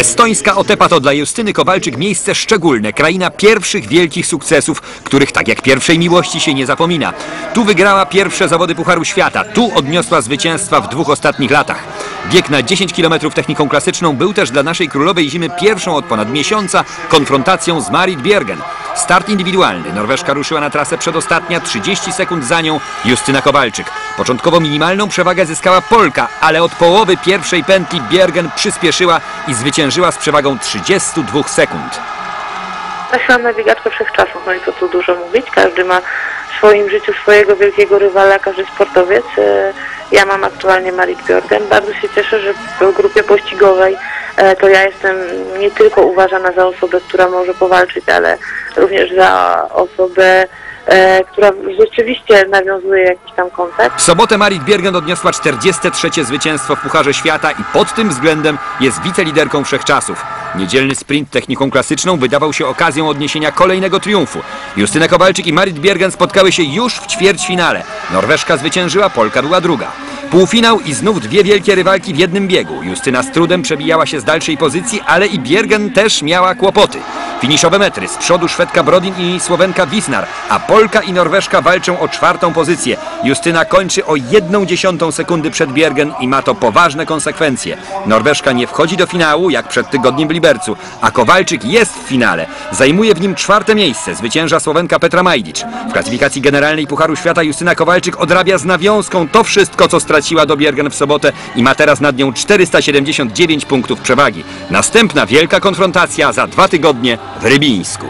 Estońska Otepa to dla Justyny Kowalczyk miejsce szczególne, kraina pierwszych wielkich sukcesów, których tak jak pierwszej miłości się nie zapomina. Tu wygrała pierwsze zawody Pucharu Świata, tu odniosła zwycięstwa w dwóch ostatnich latach. Bieg na 10 km techniką klasyczną był też dla naszej królowej zimy pierwszą od ponad miesiąca konfrontacją z Marit Bjergen. Start indywidualny. Norweszka ruszyła na trasę przedostatnia, 30 sekund za nią Justyna Kowalczyk. Początkowo minimalną przewagę zyskała Polka, ale od połowy pierwszej pętli Bjergen przyspieszyła i zwyciężyła z przewagą 32 sekund. Trafiłam na biegaczkę wszechczasów, no i co tu dużo mówić. Każdy ma w swoim życiu swojego wielkiego rywala, każdy sportowiec. Ja mam aktualnie Marit Bjorgen. Bardzo się cieszę, że w grupie pościgowej e, to ja jestem nie tylko uważana za osobę, która może powalczyć, ale również za osobę, e, która rzeczywiście nawiązuje jakiś tam kontakt. W sobotę Marit Bjergen odniosła 43. zwycięstwo w Pucharze Świata i pod tym względem jest wiceliderką wszechczasów. Niedzielny sprint techniką klasyczną wydawał się okazją odniesienia kolejnego triumfu. Justyna Kowalczyk i Marit Bjergen spotkały się już w ćwierćfinale. Norweszka zwyciężyła, Polka była druga. Półfinał i znów dwie wielkie rywalki w jednym biegu. Justyna z trudem przebijała się z dalszej pozycji, ale i Bjergen też miała kłopoty. Finiszowe metry. Z przodu Szwedka Brodin i Słowenka Wisnar, a Polka i Norweszka walczą o czwartą pozycję. Justyna kończy o jedną dziesiątą sekundy przed Bjergen i ma to poważne konsekwencje. Norweszka nie wchodzi do finału, jak przed tygodniem w Libercu, a Kowalczyk jest w finale. Zajmuje w nim czwarte miejsce. Zwycięża Słowenka Petra Majdic. W klasyfikacji generalnej Pucharu Świata Justyna Kowalczyk odrabia z nawiązką to wszystko, co straciła do Bjergen w sobotę i ma teraz nad nią 479 punktów przewagi. Następna wielka konfrontacja za dwa tygodnie w Rybińsku.